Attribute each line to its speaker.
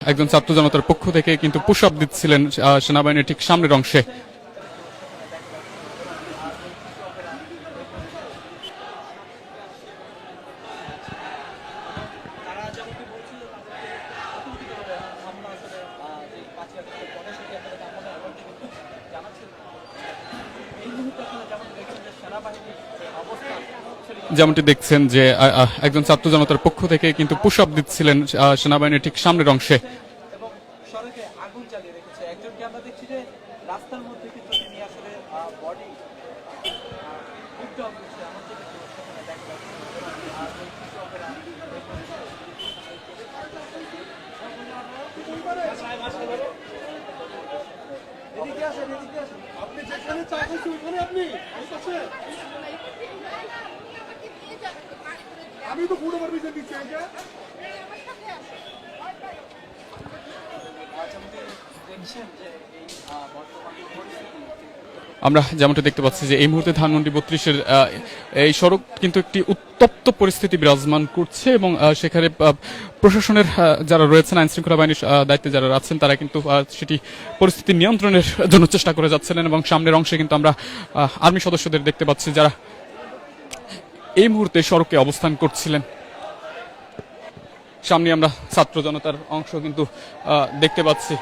Speaker 1: একজন ছাত্র জনতার পক্ষ থেকে কিন্তু পুষ দিচ্ছিলেন সেনাবাহিনীর ঠিক সামনের অংশে। যেমনটি দেখছেন যে একজন ছাত্র জনতার পক্ষ থেকে কিন্তু পুশ দিচ্ছিলেন সেনাবাহিনীর ঠিক সামনের অংশে।
Speaker 2: আপনি যেখানে চাইছেন ওইখানে আপনি। এই পাশে? আমি তো ফুড ওভার ভিজে দিচ্ছি
Speaker 3: আহ, বর্তমান পরিস্থিতি
Speaker 1: আমরা যেমনটা দেখতে পাচ্ছি যে এই মুহূর্তে ধানমন্ডি বত্রিশের এই সড়ক কিন্তু একটি উত্তপ্ত পরিস্থিতি বিরাজমান করছে এবং সেখানে প্রশাসনের যারা রয়েছেন আইন শৃঙ্খলা বাহিনীর দায়িত্বে যারা আছেন, তারা কিন্তু সেটি পরিস্থিতি নিয়ন্ত্রণের জন্য চেষ্টা করে যাচ্ছিলেন এবং সামনের অংশে কিন্তু আমরা আর্মি সদস্যদের দেখতে পাচ্ছি যারা এই মুহূর্তে সড়কে অবস্থান করছিলেন। সামনে আমরা ছাত্র জনতার অংশ কিন্তু দেখতে পাচ্ছি।